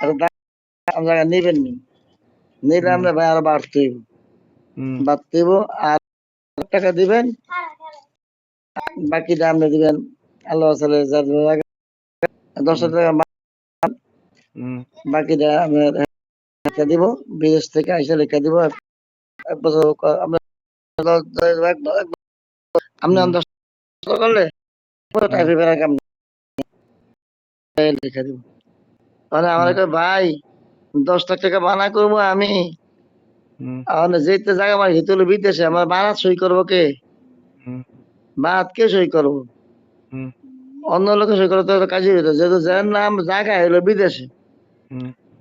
জায়গা নেবেন নি। নিলে আমরা ভাই আরও বাড়তে হইব বাড়তে হইব আর টাকা দিবেন বাকিটা আপনি দিবেন। আল্লাহ সালে যার লাগে দশ হাজার টাকা বাকিটা লেখা দিব বিদেশ থেকে আইসা লেখা দিব। এক বছর আমরা আপনি। করলে কাম লেখা দিব। মানে আমার। কয়, ভাই দশ লাখ টাকা বানা করব আমি। আর যেতে জায়গা আমার হিতে হলো বিদেশে আমার বারাত সই করব কে? বারাত কে সই করব? অন্য লোকে সই করতে তো কাজই হইতো। যেহেতু যার নাম জায়গা হলো বিদেশে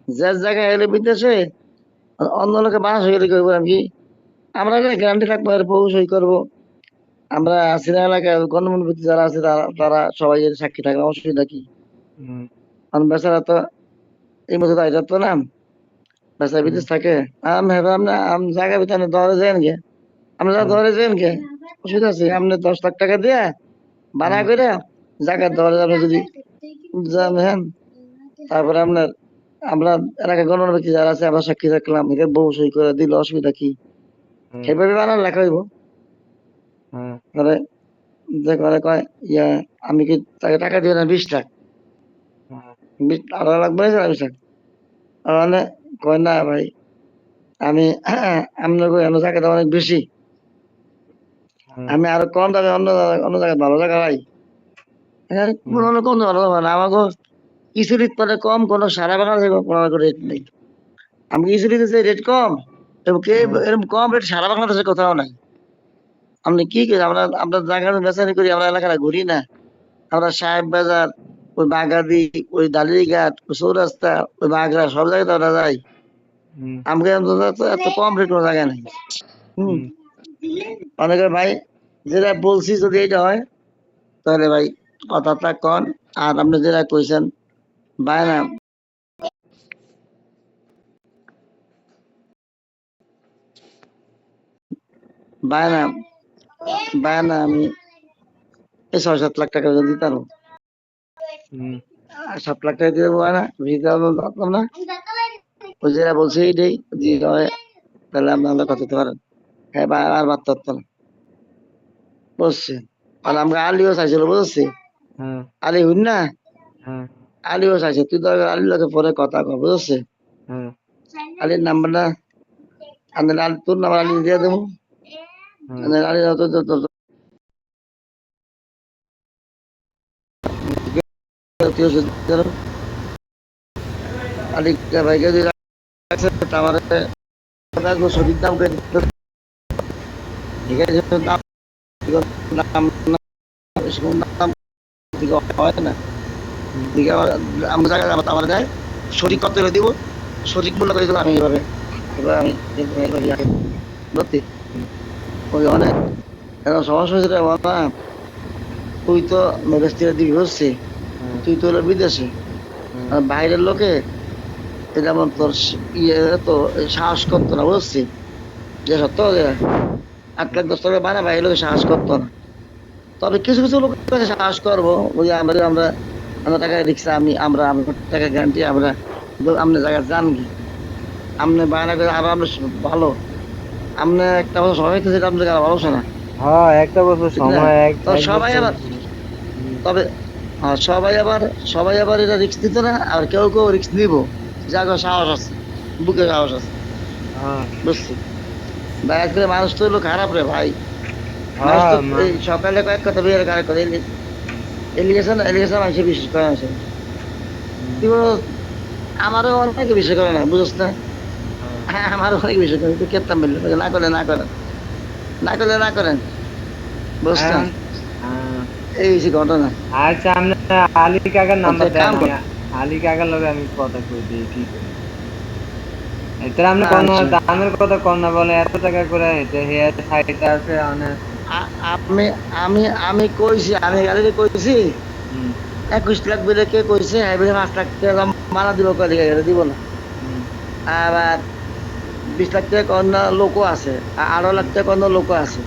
যার জায়গা হলো বিদেশে অন্য লোকে বানা সই করব আমি? কি? আমরা গ্যারান্টি থাকব আর বউ সই করব। আমরা সিনেমা এলাকায় গণমন্ত্রী যারা আছে তারা তারা সবাই সাক্ষী থাকবে অসুবিধা কি কারণ বেচারা তো এই মতো এটা তো নাম বেচারা বিদেশ থাকে। আমি হেবে আপনি আম জায়গা ভিতরে ধরে যান গে। আপনি যা হুম। ধরে গে। অসুবিধা আছে আপনি দশ লাখ টাকা দিয়ে ভাড়া। করে জায়গা ধরে আপনি যদি। যাবেন তারপরে আপনার আমরা এলাকা গণমন্ত্রী যারা আছে আমরা সাক্ষী থাকলাম এটা বউ সই করে দিল অসুবিধা কি? সেভাবে বানান লেখা হইব। যে করে কয় ইয়া আমি কি তাকে টাকা দিবে না বিশ লাখ? বিশ আড়াই না মানে কয় না ভাই আমি আপনার অন্য জায়গাটা অনেক বেশি। আমি আরও কম দামে অন্য জায়গায়- অন্য জায়গায় ভালো জায়গা ভাই এখানে কোনো ভালো হবে না আমাকে ইসুরিত পরে কম কোনো সারা বাংলা কোনো রেট নেই। আমি ইসুরিতে যে রেট কম এবং কে এরকম কম রেট সারা বাংলাদেশে কোথাও নাই। আপনি কি করি আমরা আমরা জায়গা বেচানি করি আমরা এলাকাটা ঘুরি না। আমরা সাহেব বাজার ওই বাগাদি ওই দালিঘাট ওই চৌরাস্তা ওই বাগড়া সব জায়গায় যাই হুম। আমাকে এত এত কম রেট কোনো জায়গায় নাই। হম। অনেকে ভাই যেটা বলছি যদি এটা হয় তাহলে ভাই কথাটা কন আর আপনি যেটা কইছেন ভাই না। ভাই না ভাই না আমি এই ছয় সাত লাখ টাকা হুম আর সাত লাখ টাকা দিয়ে দেবো না দিতে পারতাম না। ওই যেটা বলছে এইটাই যদি হয় তাহলে আপনি আমরা কথা দিতে পারেন। হ্যাঁ আর বাদ পারতাম না বুঝছি। আর আমরা আলিও চাইছিল বুঝছি? হুম আলি হইন না? হুম আলিও চাইছে তুই তো আলির লোকে পরে কথা কর বুঝছি? হুম আলির নাম্বারটা আমি তোর নাম্বার আলি দিয়ে দেবো। আলি দিয়ে ভাইকে সঠিক দাম দাম সঠিক দিব। সঠিক মূল্য আমি ওই এখন তুই তো মেগাস্টিরা দিবি হচ্ছে তুই তো হলো বিদেশে। আর বাইরের লোকে যেমন তোর ইয়ে তো সাহস করতো না বুঝছি যে সত্য যে আট লাখ দশ টাকা বানা বাইরের লোকে সাহস করতো না। তবে কিছু কিছু লোকের কাছে সাহস করব ওই আমরা আমরা আমরা টাকা রিক্সা আমি আমরা আমরা টাকা গ্যারান্টি আমরা আপনি জায়গা যান কি? আপনি বায়না করে আরও আমরা ভালো। আপনি একটা বছর সময় এটা আপনাদের আর ভালো না। হ্যাঁ একটা বছর সময় তো সবাই আবার তবে হ্যাঁ, সবাই আবার সবাই আবার এটা রিক্স দিত না আর কেউ কেউ রিক্স নিব। যাগো সাহস আছে বুকে সাহস আছে। হ্যাঁ। বুঝছি? দয়া করে মানুষ তো হলো খারাপ রে ভাই। হ্যাঁ সকালে কয়েক কথা বিয়ের কারে করে এলিগেশন এলিগেশন মানুষের বিশ্বাস করে আছে বলো, আমারও অনেকে বিশ্বাস করে না বুঝছ না? হ্যাঁ। আমারও অনেক বিশ্বাস করে তুই কেতাম বললে না করলে না করেন। না করলে না করেন বুঝছেন। এই ঘটনা। আচ্ছা আমরা আলী কাকার নাম্বার আচ্ছা, দেন আলী কাকার লগে আমি কথা কই দিই কি এটা আমরা আচ্ছা। কোন দামের কথা কোন না বলে এত টাকা করে এটা হেয়ার সাইড আছে অনেক আমি আমি আমি কইছি আমি গাড়িতে কইছি একুশ লাখ বিলে কে কইছে হাইব্রিড পাঁচ লাখ টাকা মানা দিব কয় দিব না। আবার বিশ লাখ টাকা অন্য লোকও আছে আড়াই লাখ টাকা অন্য লোকও আছে।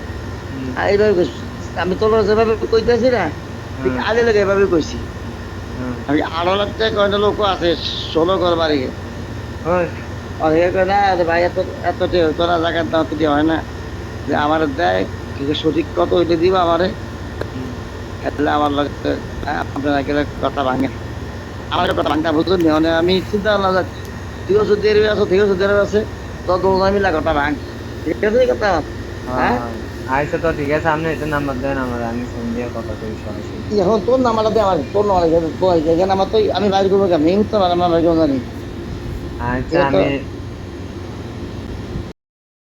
এইভাবে কইছি। আমি তোর যেভাবে কইতেছি না ঠিক। আগে লেগে এভাবে কইছি। আমি আড়াই লাখ টাকা কয়টা লোক আছে ষোলো ঘর বাড়ি ওই আর কয় না আরে ভাই এত এত তোরা জায়গার দাম তো হয় না? যে আমার দেয় সঠিক কত ওইটা দিব আমারে। তাহলে আমার আপনারা গেলে কথা ভাঙে। আমার কথা ভাঙটা বুঝুন নি মানে আমি চিন্তা ভাবনা যাচ্ছি ঠিক আছে দেরি আছে ঠিক আছে দেরি আছে তো দুজন মিলা কথা ভাঙ। ঠিক আছে কথা হ্যাঁ? আচ্ছা তো ঠিক আছে আপনি এটা নাম্বার দেন আমার আমি ফোন দিয়ে কথা কই সরাসরি এখন তোর নাম্বারটা দে আমার তোর নাম্বার এখানে আমার তো আমি বাইরে করব কেমন? এই আমার বাইরে জানি? আচ্ছা আমি